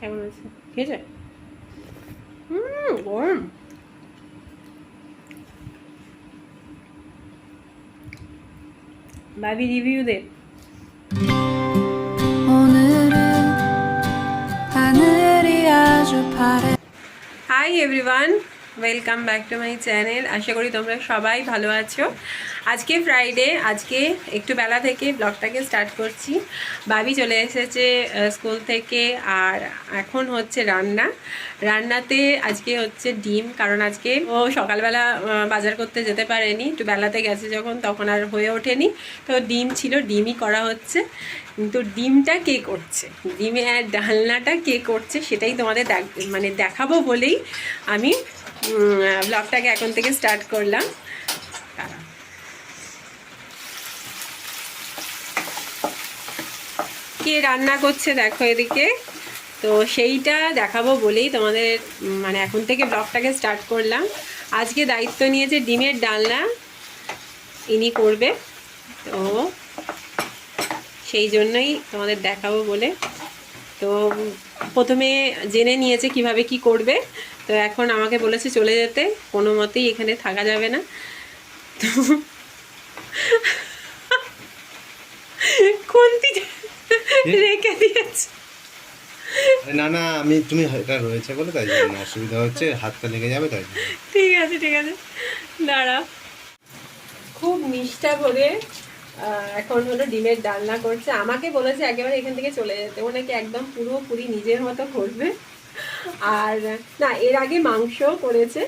কেমন আছে খেয়েছে হুম গরম ভাবি রিভিউ দে 오늘 welcome back to my channel আশা করি তোমরা সবাই ভালো আছো। আজকে ফ্রাইডে আজকে একটু বেলা থেকে ব্লগটাকে স্টার্ট করছি। বাবি চলে এসেছে স্কুল থেকে আর এখন হচ্ছে রান্না। রান্নাতে আজকে হচ্ছে ডিম, কারণ আজকে ও সকালবেলা বাজার করতে যেতে পারেনি। একটু বেলাতে গেছে যখন, তখন আর হয়ে ওঠেনি। তো ডিম ছিল, ডিমই করা হচ্ছে। কিন্তু ডিমটা কে করছে? ডিমে আর ডালনাটা কে করছে? সেটাই তোমাদের মানে দেখাবো বলেই আমি ব্লগটাকে এখন থেকে স্টার্ট করলাম। কে রান্না করছে দেখো এদিকে? তো সেইটা দেখাবো বলেই তোমাদের মানে এখন থেকে ব্লগটাকে স্টার্ট করলাম। আজকে দায়িত্ব নিয়েছে ডিমের ডালনা, ইনি করবে। তো সেই জন্যই তোমাদের দেখাবো বলে। তো প্রথমে জেনে নিয়েছে কীভাবে কি করবে। তো এখন আমাকে বলেছে চলে যেতে কোনো মতেই এখানে থাকা যাবে না। তো খুন্তি রেখে দিয়েছে। না না আমি তুমি এটা রয়েছে বলে তাই জন্য অসুবিধা হচ্ছে হাতটা লেগে যাবে তাই ঠিক আছে ঠিক আছে। দাঁড়া। খুব নিষ্ঠা করে এখন হলো ডিমের ডালনা করছে। আমাকে বলেছে একেবারে এখান থেকে চলে যেতে। ও নাকি একদম পুরোপুরি নিজের মতো করবে। আর না এর আগে মাংস করেছে।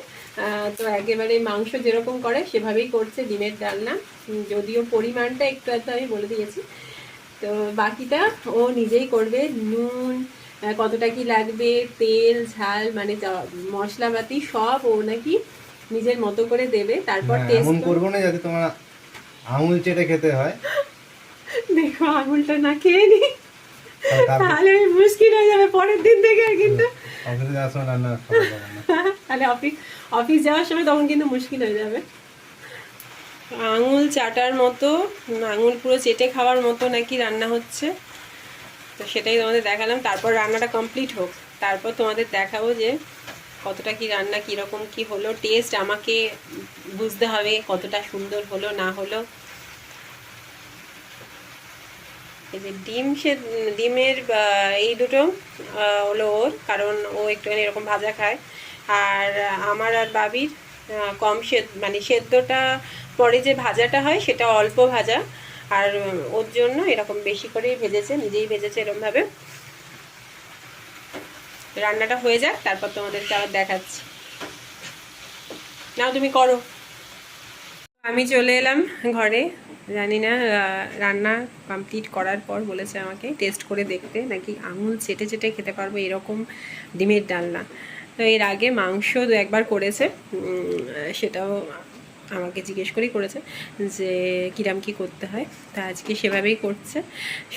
তো একেবারে মাংস যেরকম করে সেভাবেই করছে ডিমের ডালনা। যদিও পরিমাণটা একটু একটু আমি বলে দিয়েছি। তো বাকিটা ও নিজেই করবে। নুন কতটা কি লাগবে তেল ঝাল মানে মশলাপাতি সব ও নাকি নিজের মতো করে দেবে। তারপর হ্যাঁ, টেস্ট করব না যাতে তোমার আঙুল চেটে খেতে হয়। দেখো আঙুলটা না খেয়ে নি। তাহলে মুশকিল হয়ে যাবে পরের দিন থেকে কিন্তু। অফিসে যাওয়ার সময় রান্না তাহলে অফিস অফিস যাওয়ার সময় তখন কিন্তু মুশকিল হয়ে যাবে। আঙুল চাটার মতো আঙুল পুরো চেটে খাওয়ার মতো নাকি রান্না হচ্ছে। তো সেটাই তোমাদের দেখালাম। তারপর রান্নাটা কমপ্লিট হোক। তারপর তোমাদের দেখাবো যে কতটা কি রান্না কীরকম, কি হলো টেস্ট আমাকে বুঝতে হবে, কতটা সুন্দর হলো, না হলো। এই যে ডিম সে, ডিমের এই দুটো হলো ওর, কারণ ও একটুখানি এরকম ভাজা খায়। আর আমার আর বাবির কম সেদ্ধ মানে সেদ্ধটা পরে যে ভাজাটা হয়, সেটা অল্প ভাজা। আর ওর জন্য এরকম বেশি করেই ভেজেছে, নিজেই ভেজেছে এরকমভাবে রান্নাটা হয়ে যাক, তারপর তোমাদেরকে আবার দেখাচ্ছি। নাও তুমি করো। আমি চলে এলাম ঘরে। জানি না রান্না কমপ্লিট করার পর বলেছে আমাকে টেস্ট করে দেখতে, নাকি আঙুল চেটে চেটে খেতে পারব এরকম ডিমের ডালনা। তো এর আগে মাংস দু একবার করেছে। সেটাও আমাকে জিজ্ঞেস করেই করেছে যে, কিরাম কি করতে হয়? তা আজকে সেভাবেই করছে।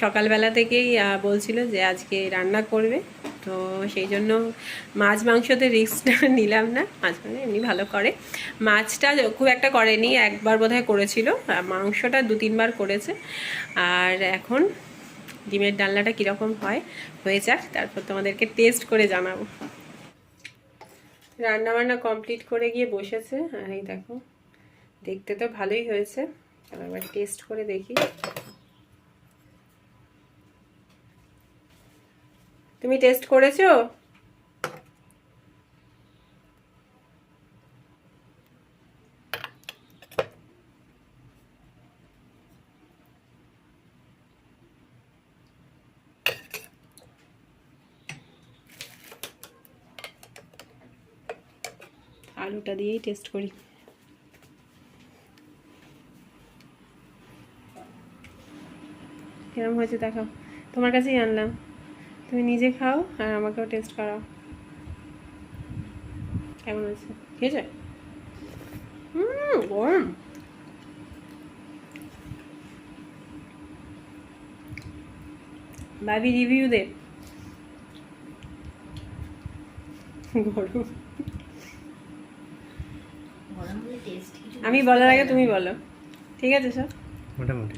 সকালবেলা থেকেই বলছিল যে, আজকে রান্না করবে। তো সেই জন্য মাছ মাংসতে রিস্কটা নিলাম না। মাছ মাংস এমনি ভালো করে। মাছটা খুব একটা করেনি, একবার বোধহয় করেছিল। মাংসটা দু তিনবার করেছে। আর এখন ডিমের ডালনাটা কীরকম হয়, হয়ে যাক। তারপর তোমাদেরকে টেস্ট করে জানাব। রান্না বান্না কমপ্লিট করে গিয়ে বসেছে। আর এই দেখো, দেখতে তো ভালোই হয়েছে। একবার টেস্ট করে দেখি। তুমি টেস্ট করেছ? আলুটা দিয়েই টেস্ট করি। কিরম হয়েছে দেখাও। তোমার কাছেই আনলাম। তুমি নিজে খাও আর আমাকেও টেস্ট করাও। কেমন হয়েছে? খেয়েছে? হুম গরম। ভাবি রিভিউ দে। গরম। আমি বলার আগে তুমি বলো। ঠিক আছে সব মোটামুটি।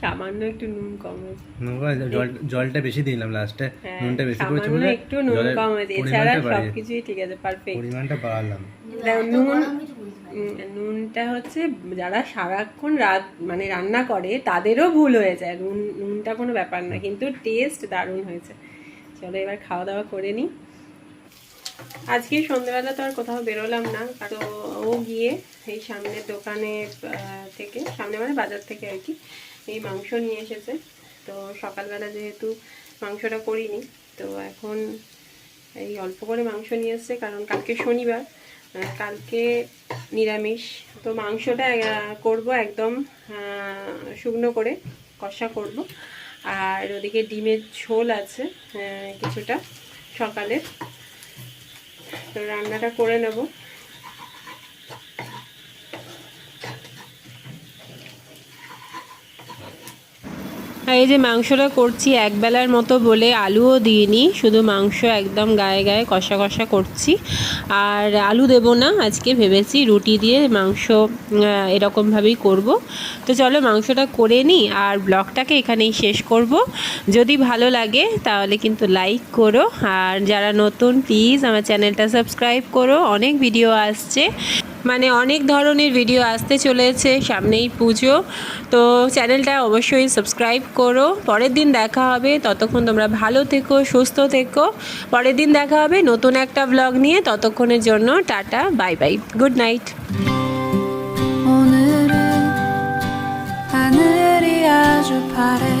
সামান্য একটু নুন কম হয়েছে। নোংরা জল জলটা বেশি দিলাম লাস্টে হ্যাঁ, নুনটা বেশি করেছে বলে একটু নুন কম হয়েছে। এছাড়া সবকিছুই ঠিক আছে পারফেক্ট পরিমাণটা বাড়ালাম। নুন নুনটা হচ্ছে যারা সারাক্ষণ রাত মানে রান্না করে তাদেরও ভুল হয়ে যায়। নুন নুনটা কোনো ব্যাপার না কিন্তু টেস্ট দারুণ হয়েছে। চলো এবার খাওয়া দাওয়া করে নিই আজকে সন্ধ্যেবেলা তো আর কোথাও বেরোলাম না তো ও গিয়ে এই সামনের দোকানে আহ, থেকে সামনে মানে বাজার থেকে আর কি এই মাংস নিয়ে এসেছে। তো সকালবেলা যেহেতু মাংসটা করিনি, তো এখন এই অল্প করে মাংস নিয়ে এসছে, কারণ কালকে শনিবার কালকে নিরামিষ। তো মাংসটা করব একদম শুকনো করে, কষা করব। আর ওদিকে ডিমের ঝোল আছে কিছুটা সকালে তো রান্নাটা করে নেব। এই যে মাংসটা করছি একবেলার মতো বলে আলুও দিইনি, শুধু মাংস একদম গায়ে গায়ে কষা কষা করছি। আর আলু দেব না, আজকে ভেবেছি রুটি দিয়ে মাংস এরকমভাবেই করব। তো চলো মাংসটা করে নিই আর ব্লগটাকে এখানেই শেষ করব। যদি ভালো লাগে তাহলে কিন্তু লাইক করো। আর যারা নতুন, প্লিজ আমার চ্যানেলটা সাবস্ক্রাইব করো। অনেক ভিডিও আসছে। মানে অনেক ধরনের ভিডিও আসতে চলেছে সামনেই পুজো তো চ্যানেলটা অবশ্যই সাবস্ক্রাইব করো পরের দিন দেখা হবে ততক্ষণ তোমরা ভালো থেকো সুস্থ থেকো পরের দিন দেখা হবে নতুন একটা ব্লগ নিয়ে ততক্ষণের জন্য tata bye bye good night 오늘은 하늘이 아주 파래